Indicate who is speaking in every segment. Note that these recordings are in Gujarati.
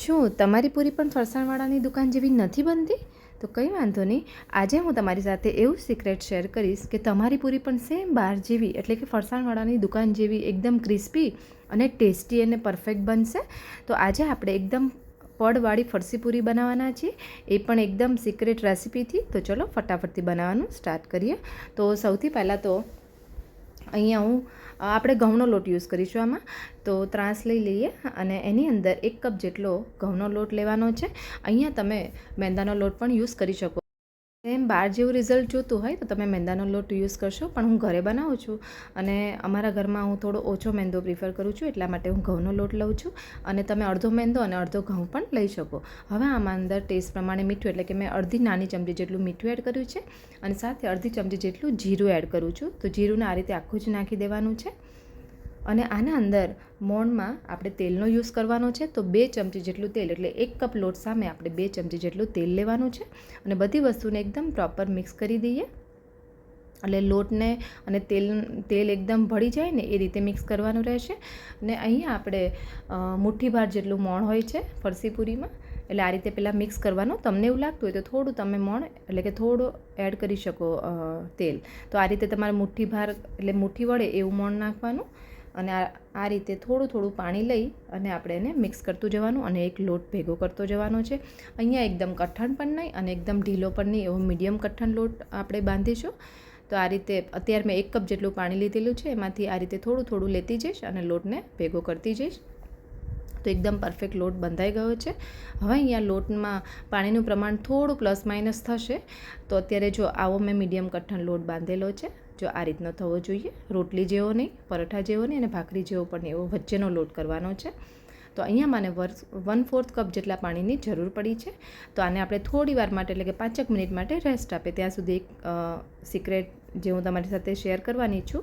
Speaker 1: શું તમારી પૂરી પણ ફરસાણવાળાની દુકાન જેવી નથી બનતી? તો કંઈ વાંધો નહીં. આજે હું તમારી સાથે એવું સિક્રેટ શેર કરીશ કે તમારી પૂરી પણ સેમ બહાર જેવી, એટલે કે ફરસાણવાળાની દુકાન જેવી એકદમ ક્રિસ્પી અને ટેસ્ટી અને પરફેક્ટ બનશે. તો આજે આપણે એકદમ પડવાળી ફરસી પૂરી બનાવવાના છીએ. એ પણ એકદમ સિક્રેટ રેસિપીથી તો ચલો ફટાફટથી બનાવવાનું સ્ટાર્ટ કરીએ. તો સૌથી પહેલાં તો અહીંયા હું આપણે ઘઉંનો લોટ યુઝ કરીશું આમાં. તો ત્રાસ લઈ લઈએ અને એની અંદર એક કપ જેટલો ઘઉંનો લોટ લેવાનો છે. અહીંયા તમે મેંદાનો લોટ પણ યુઝ કરી શકો. એમ બહાર જેવું રિઝલ્ટ જોતું હોય તો તમે મેંદાનો લોટ યુઝ કરશો. પણ હું ઘરે બનાવું છું અને અમારા ઘરમાં હું થોડો ઓછો મેંદો પ્રિફર કરું છું, એટલા માટે હું ઘઉંનો લોટ લઉં છું અને તમે અડધો મેંદો અને અડધો ઘઉં પણ લઈ શકો. હવે આમાં અંદર ટેસ્ટ પ્રમાણે મીઠું, એટલે કે મેં અડધી નાની ચમચી જેટલું મીઠું એડ કર્યું છે અને સાથે અડધી ચમચી જેટલું જીરું એડ કરું છું. તો જીરુંને આ રીતે આખું જ નાખી દેવાનું છે. અને આના અંદર મોણમાં આપણે તેલનો યુઝ કરવાનો છે. તો બે ચમચી જેટલું તેલ, એટલે એક કપ લોટ સામે આપણે બે ચમચી જેટલું તેલ લેવાનું છે. અને બધી વસ્તુને એકદમ પ્રોપર મિક્સ કરી દઈએ. એટલે લોટને અને તેલ તેલ એકદમ ભળી જાય ને એ રીતે મિક્સ કરવાનું રહેશે. અને અહીંયા આપણે મુઠ્ઠીભાર જેટલું મોણ હોય છે ફરસી પૂરીમાં એટલે આ રીતે પહેલાં મિક્સ કરવાનું. તમને એવું લાગતું હોય તો થોડું તમે મોણ, એટલે કે થોડું એડ કરી શકો તેલ. તો આ રીતે તમારે મુઠ્ઠીભાર એટલે મુઠ્ઠી વળે એવું મોણ નાખવાનું. અને આ રીતે થોડું થોડું પાણી લઈ અને આપણે એને મિક્સ કરતું જવાનું અને એક લોટ ભેગો કરતો જવાનો છે. અહીંયા એકદમ કઠણ પણ નહીં અને એકદમ ઢીલો પણ નહીં, એવો મીડિયમ કઠણ લોટ આપણે બાંધીશું. તો આ રીતે અત્યારે મેં એક કપ જેટલું પાણી લીધેલું છે, એમાંથી આ રીતે થોડું થોડું લેતી જઈશ અને લોટને ભેગો કરતી જઈશ. તો એકદમ પરફેક્ટ લોટ બંધાઈ ગયો છે. હવે અહીંયા લોટમાં પાણીનું પ્રમાણ થોડું પ્લસ માઇનસ થશે. તો અત્યારે જો આવો મેં મીડિયમ કઠણ લોટ બાંધેલો છે. જો આ રીતનો થવો જોઈએ. રોટલી જેવો નહીં, પરોઠા જેવો નહીં અને ભાખરી જેવો પણ એવો વચ્ચેનો લોટ કરવાનો છે. તો અહીંયા મને વર્સ વન ફોર્થ કપ જેટલા પાણીની જરૂર પડી છે. તો આને આપણે થોડી વાર માટે એટલે કે પાંચેક મિનિટ માટે રેસ્ટ આપે. ત્યાં સુધી એક સિક્રેટ જે હું તમારી સાથે શેર કરવાની છું,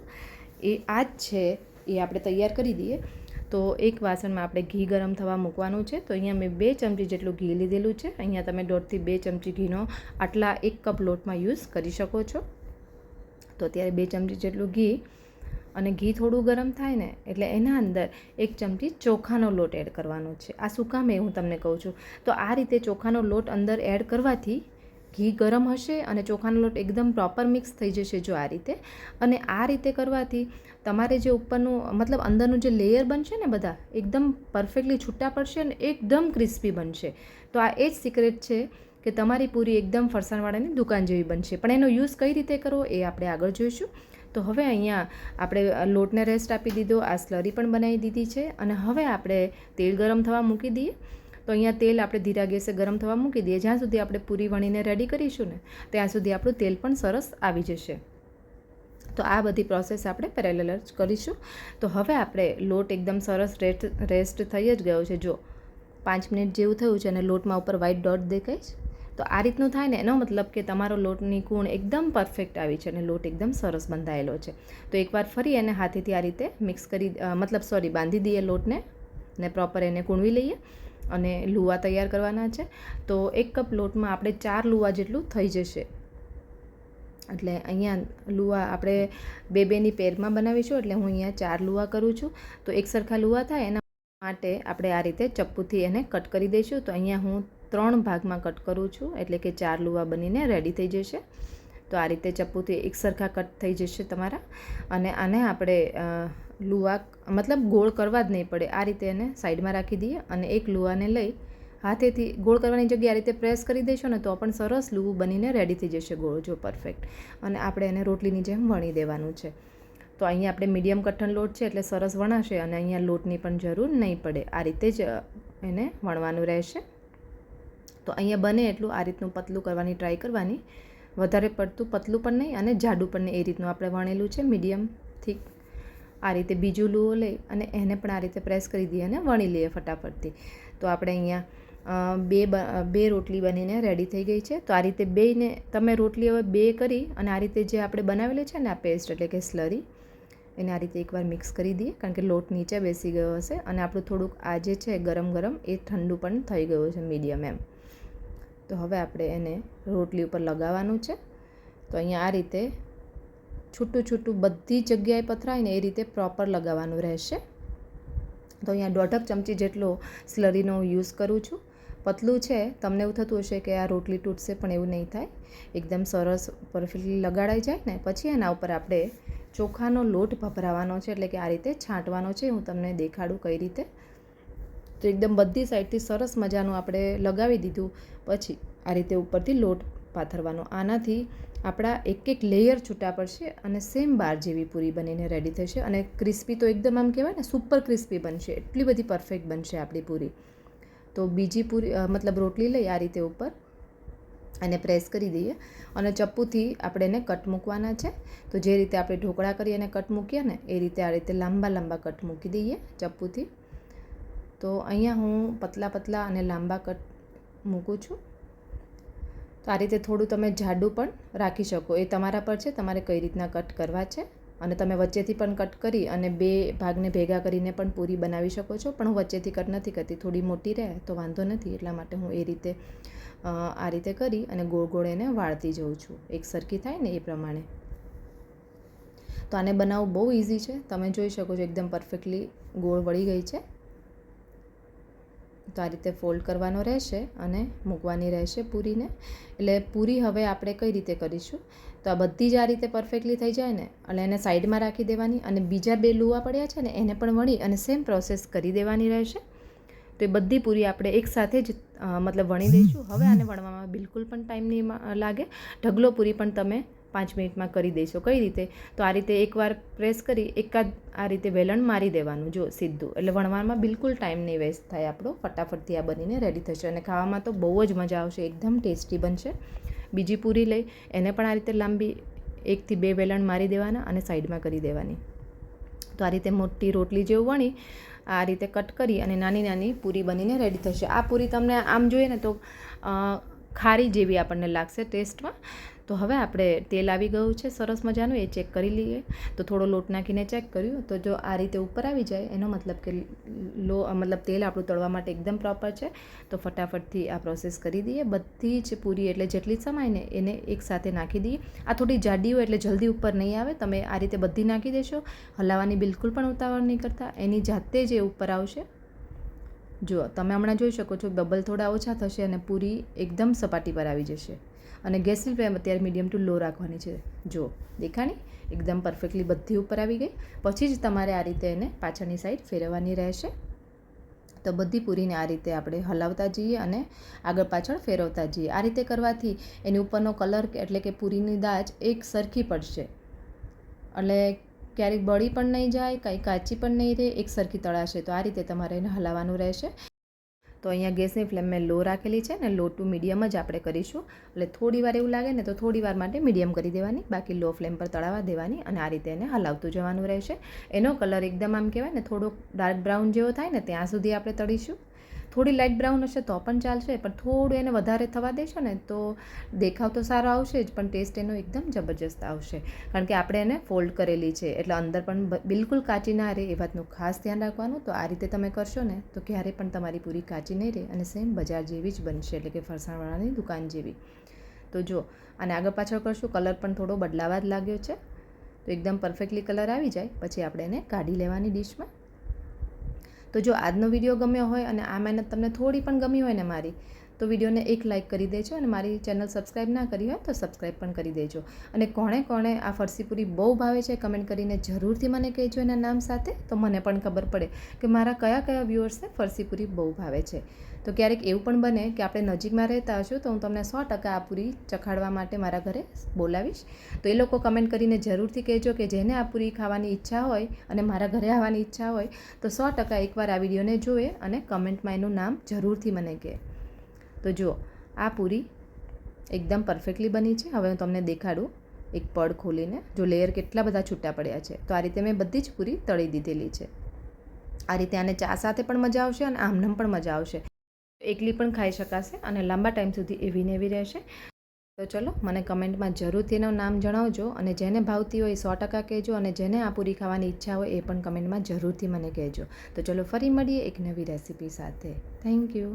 Speaker 1: એ આ જ છે, એ આપણે તૈયાર કરી દઈએ. તો એક વાસણમાં આપણે ઘી ગરમ થવા મૂકવાનું છે. તો અહીંયા મેં બે ચમચી જેટલું ઘી લીધેલું છે. અહીંયા તમે દોઢથી બે ચમચી ઘીનો આટલા એક કપ લોટમાં યુઝ કરી શકો છો. તો અત્યારે બે ચમચી જેટલું ઘી અને ઘી થોડું ગરમ થાય ને એટલે એના અંદર એક ચમચી ચોખાનો લોટ એડ કરવાનો છે. આ શું કામ એ હું તમને કહું છું? તો આ રીતે ચોખાનો લોટ અંદર એડ કરવાથી ઘી ગરમ હશે અને ચોખાનો લોટ એકદમ પ્રોપર મિક્સ થઈ જશે જો આ રીતે. અને આ રીતે કરવાથી તમારે જે ઉપરનું, મતલબ અંદરનું જે લેયર બનશે ને બધા, એકદમ પરફેક્ટલી છૂટા પડશે અને એકદમ ક્રિસ્પી બનશે. તો આ એ જ સિક્રેટ છે કે તમારી પૂરી એકદમ ફરસાણવાળાની દુકાન જેવી બનશે. પણ એનો યુઝ કઈ રીતે કરવો એ આપણે આગળ જોઈશું. તો હવે અહીંયા આપણે લોટને રેસ્ટ આપી દીધો, આ સ્લરી પણ બનાવી દીધી છે. અને હવે આપણે તેલ ગરમ થવા મૂકી દઈએ. તો અહીંયા તેલ આપણે ધીરા ગેસે ગરમ થવા મૂકી દઈએ. જ્યાં સુધી આપણે પૂરી વણીને રેડી કરીશું ને, ત્યાં સુધી આપણું તેલ પણ સરસ આવી જશે. તો આ બધી પ્રોસેસ આપણે પેરેલલ જ કરીશું. તો હવે આપણે લોટ એકદમ સરસ રેસ્ટ રેસ્ટ થઈ જ ગયો છે. જો, પાંચ મિનિટ જેવું થયું છે અને લોટમાં ઉપર વ્હાઇટ ડોટ દેખાય છે. તો આ રીતનું થાય ને, એનો મતલબ કે તમારો લોટની કૂણ એકદમ પરફેક્ટ આવી છે અને લોટ એકદમ સરસ બંધાયેલો છે. તો એકવાર ફરી એને હાથેથી આ રીતે મિક્સ કરી મતલબ સોરી બાંધી દઈએ લોટને ને પ્રોપર એને કૂણવી લઈએ. અને લુવા તૈયાર કરવાના છે. તો એક કપ લોટમાં આપણે ચાર લુવા જેટલું થઈ જશે. એટલે અહીંયા લુવા આપણે બે બેની પેરમાં બનાવીશું, એટલે હું અહીંયા ચાર લુવા કરું છું. તો એક સરખા લુવા થાય, એના માટે આપણે આ રીતે ચપ્પુથી એને કટ કરી દઈશું. તો અહીંયા હું ત્રણ ભાગમાં કટ કરું છું, એટલે કે ચાર લુવા બનીને રેડી થઈ જશે. તો આ રીતે ચપ્પુથી એક સરખા કટ થઈ જશે તમારા. અને આને આપણે લુવા મતલબ ગોળ કરવા જ નહીં પડે. આ રીતે એને સાઈડમાં રાખી દઈએ અને એક લુવાને લઈ હાથેથી ગોળ કરવાની જગ્યાએ આ રીતે પ્રેસ કરી દઈશું ને તો પણ સરસ લુવું બનીને રેડી થઈ જશે ગોળ, જો પરફેક્ટ અને આપણે એને રોટલીની જેમ વણી દેવાનું છે. તો અહીંયા આપણે મીડિયમ કઠણ લોટ છે એટલે સરસ વણાશે અને અહીંયા લોટની પણ જરૂર નહીં પડે. આ રીતે જ એને વણવાનું રહેશે. તો અહીંયા બને એટલું, આ રીતનું પતલું કરવાની ટ્રાય કરવાની. વધારે પડતું પતલું પણ નહીં અને જાડું પણ નહીં. એ રીતનું આપણે વણેલું છે મીડિયમ થીક આ રીતે બીજું લૂવો લઈ અને એને પણ આ રીતે પ્રેસ કરી દઈએ અને વણી લઈએ ફટાફટથી. તો આપણે અહીંયા બે બ- રોટલી બનીને રેડી થઈ ગઈ છે. તો આ રીતે બેને તમે રોટલી હવે બે કરી અને આ રીતે જે આપણે બનાવેલી છે ને આ પેસ્ટ એટલે કે સ્લરી એને આ રીતે એકવાર મિક્સ કરી દઈએ કારણ કે લોટ નીચે બેસી ગયો હશે અને આપણું થોડુંક આ જે છે ગરમ ગરમ એ ઠંડુ પણ થઈ ગયું છે મીડિયમ એમ. તો હવે આપણે એને રોટલી ઉપર લગાવવાનું છે. તો અહીંયા આ રીતે છૂટું છૂટું બધી જગ્યાએ પથરાય ને એ રીતે પ્રોપર લગાવવાનું રહેશે. તો અહીંયા દોઢક ચમચી જેટલો સ્લરીનો યુઝ કરું છું. પતલું છે, તમને એવું થતું હશે કે આ રોટલી તૂટશે પણ એવું નહીં થાય. એકદમ સરસ પરફેક્ટલી લગાડાઈ જાય ને પછી એના ઉપર આપણે ચોખાનો લોટ ભભરાવાનો છે, એટલે કે આ રીતે છાંટવાનો છે, હું તમને દેખાડું કઈ રીતે. તો એકદમ બધી સાઈડથી સરસ મજાનું આપણે લગાવી દીધું. પછી આ રીતે ઉપરથી લોટ પાથરવાનો. આનાથી આપણા એક એક લેયર છૂટા પડશે અને સેમ બાર જેવી પૂરી બનીને રેડી થશે અને ક્રિસ્પી તો એકદમ આમ કહેવાય ને સુપર ક્રિસ્પી બનશે, એટલી બધી પરફેક્ટ બનશે આપણી પૂરી. તો બીજી પૂરી મતલબ રોટલી લઈ આ રીતે ઉપર અને પ્રેસ કરી દઈએ અને ચપ્પુથી આપણે એને કટ મૂકવાના છે. તો જે રીતે આપણે ઢોકળા કરી અને કટ મૂકીએ ને એ રીતે આ રીતે લાંબા લાંબા કટ મૂકી દઈએ ચપ્પુથી. તો અહીંયા હું પતલા પતલા અને લાંબા કટ મૂકું છું. તો આ રીતે થોડું તમે જાડું પણ રાખી શકો. એ તમારા પર છે, તમારે કઈ રીતના કટ કરવા છે અને તમે વચ્ચેથી પણ કટ કરી અને બે ભાગને ભેગા કરીને પણ પૂરી બનાવી શકો છો. પણ હું વચ્ચેથી કટ નથી કરતી, થોડી મોટી રહે તો વાંધો નથી. એટલા માટે હું એ રીતે આ રીતે કરી અને ગોળ ગોળ એને વાળતી જઉં છું. એક સરખી થાય ને એ પ્રમાણે. તો આને બનાવવું બહુ ઇઝી છે. તમે જોઈ શકો છો, એકદમ પરફેક્ટલી ગોળ વળી ગઈ છે. તો આ રીતે ફોલ્ડ કરવાનો રહેશે અને મૂકવાની રહેશે પૂરીને. એટલે પૂરી હવે આપણે કઈ રીતે કરીશું? તો આ બધી જ આ રીતે પરફેક્ટલી થઈ જાય ને, એટલે એને સાઈડમાં રાખી દેવાની અને બીજા બે લુવા પડ્યા છે ને, એને પણ વણી અને સેમ પ્રોસેસ કરી દેવાની રહેશે. તો એ બધી પૂરી આપણે એકસાથે જ મતલબ વણી દઈશું હવે આને વણવામાં બિલકુલ પણ ટાઈમ નહીં લાગે. ઢગલો પૂરી પણ તમે પાંચ મિનિટમાં કરી દેશો કઈ રીતે? તો આ રીતે એકવાર પ્રેસ કરી એકાદ આ રીતે વેલણ મારી દેવાનું, જો સીધું. એટલે વણવામાં બિલકુલ ટાઈમ નહીં વેસ્ટ થાય આપણો. ફટાફટથી આ બનીને રેડી થશે. અને ખાવામાં તો બહુ જ મજા આવશે. એકદમ ટેસ્ટી બનશે. બીજી પૂરી લઈ. એને પણ આ રીતે લાંબી એકથી બે વેલણ મારી દેવાના અને સાઈડમાં કરી દેવાની. તો આ રીતે મોટી રોટલી જેવું વણી, આ રીતે કટ કરી અને નાની નાની પૂરી બનીને રેડી થશે. આ પૂરી તમને આમ જોઈએ ને તો ખારી જેવી આપણને લાગશે ટેસ્ટમાં. તો હવે આપણે તેલ આવી ગયું છે સરસ મજાનું, એ ચેક કરી લઈએ. તો થોડો લોટ નાખીને ચેક કર્યું. તો જો આ રીતે ઉપર આવી જાય, એનો મતલબ કે લો, મતલબ તેલ આપણું તળવા માટે એકદમ પ્રોપર છે. તો ફટાફટથી આ પ્રોસેસ કરી દઈએ. બધી જ પૂરી એટલે જેટલી સમાય ને એને એકસાથે નાખી દઈએ. આ થોડી જાડી હોય એટલે જલ્દી ઉપર નહીં આવે. તમે આ રીતે બધી નાખી દેશો. હલાવવાની બિલકુલ પણ ઉતાવળ નહીં કરતા. એની જાતે જ એ ઉપર આવશે. જુઓ, તમે હમણાં જોઈ શકો છો બબલ થોડા ઓછા થશે અને પૂરી એકદમ સપાટી પર આવી જશે. અને ગેસની ફ્લેમ અત્યારે મીડિયમ ટુ લો રાખવાની છે. જો દેખાણી? એકદમ પરફેક્ટલી બધી ઉપર આવી ગઈ. પછી જ તમારે આ રીતે એને પાછળની સાઈડ ફેરવવાની રહેશે. તો બધી પૂરીને આ રીતે આપણે હલાવતા જઈએ અને આગળ પાછળ ફેરવતા જઈએ. આ રીતે કરવાથી એની ઉપરનો કલર એટલે કે પૂરીની દાજ એક સરખી પડશે. એટલે ક્યારેક બળી પણ નહીં જાય, કંઈ કાચી પણ નહીં રહે એક સરખી તળાશે. તો આ રીતે તમારે એને હલાવવાનું રહેશે. તો અહીંયા ગેસની ફ્લેમ મેં લો રાખેલી છે ને લો ટુ મીડિયમ જ આપણે કરીશું. એટલે થોડી વાર એવું લાગે ને તો થોડી વાર માટે મીડિયમ કરી દેવાની. બાકી લો ફ્લેમ પર તળાવવા દેવાની અને આ રીતે એને હલાવતું જવાનું રહેશે. એનો કલર એકદમ આમ કહેવાય ને થોડોક ડાર્ક બ્રાઉન જેવો થાય ને ત્યાં સુધી આપણે તળીશું. થોડી લાઇટ બ્રાઉન હશે તો પણ ચાલશે, પણ થોડું એને વધારે થવા દેશો ને તો દેખાવ તો સારો આવશે જ, પણ ટેસ્ટ એનો એકદમ જબરજસ્ત આવશે. કારણ કે આપણે એને ફોલ્ડ કરેલી છે, એટલે અંદર પણ બિલકુલ કાચી ના રહે. એ વાતનું ખાસ ધ્યાન રાખવાનું, તો આ રીતે તમે કરશો ને, તો ક્યારે પણ તમારી પૂરી કાચી નહીં રહે અને સેમ બજાર જેવી જ બનશે, એટલે કે ફરસાણવાળાની દુકાન જેવી. તો જો અને આગળ પાછળ કરશું કલર પણ થોડો બદલાવા જ લાગ્યો છે. તો એકદમ પરફેક્ટલી કલર આવી જાય, પછી આપણે એને કાઢી લેવાની ડીશમાં તો જો આજનો વીડિયો ગમ્યો હોય અને આ મહેનત તમને થોડી પણ ગમી હોય ને મારી તો વિડીયોને એક લાઇક કરી દેજો અને મારી ચેનલ સબસ્ક્રાઈબ ના કરી હોય તો સબસ્ક્રાઈબ પણ કરી દેજો. અને કોણે કોણે આ ફરસીપુરી બહુ ભાવે છે કમેન્ટ કરીને જરૂરથી મને કહેજો એના નામ સાથે, તો મને પણ ખબર પડે કે મારા કયા કયા વ્યૂઅર્સને ફરસીપુરી બહુ ભાવે છે. તો ક્યારેક એવું પણ બને કે આપણે નજીકમાં રહેતા હશું તો હું તમને સો ટકા આ પૂરી ચખાડવા માટે મારા ઘરે બોલાવીશ. તો એ લોકો કમેન્ટ કરીને જરૂરથી કહેજો કે જેને આ પૂરી ખાવાની ઈચ્છા હોય અને મારા ઘરે આવવાની ઈચ્છા હોય, તો સો ટકા એકવાર આ વિડીયોને જોવે અને કમેન્ટમાં એનું નામ જરૂરથી મને કહે. તો જુઓ, આ પૂરી એકદમ પરફેક્ટલી બની છે. હવે હું તમને દેખાડું એક પડ ખોલીને, જો લેયર કેટલા બધા છૂટા પડ્યા છે. તો આ રીતે મેં બધી જ પૂરી તળી દીધેલી છે. આ રીતે આને ચા સાથે પણ મજા આવશે અને આમનામ પણ મજા આવશે. એકલી પણ ખાઈ શકાશે અને લાંબા ટાઈમ સુધી એવી ને એવી રહેશે. તો ચલો, મને કમેન્ટમાં જરૂરથી એનું નામ જણાવજો અને જેને ભાવતી હોય સો ટકા કહેજો અને જેને આ પૂરી ખાવાની ઈચ્છા હોય એ પણ કમેન્ટમાં જરૂરથી મને કહેજો. તો ચલો, ફરી મળીએ એક નવી રેસીપી સાથે. Thank you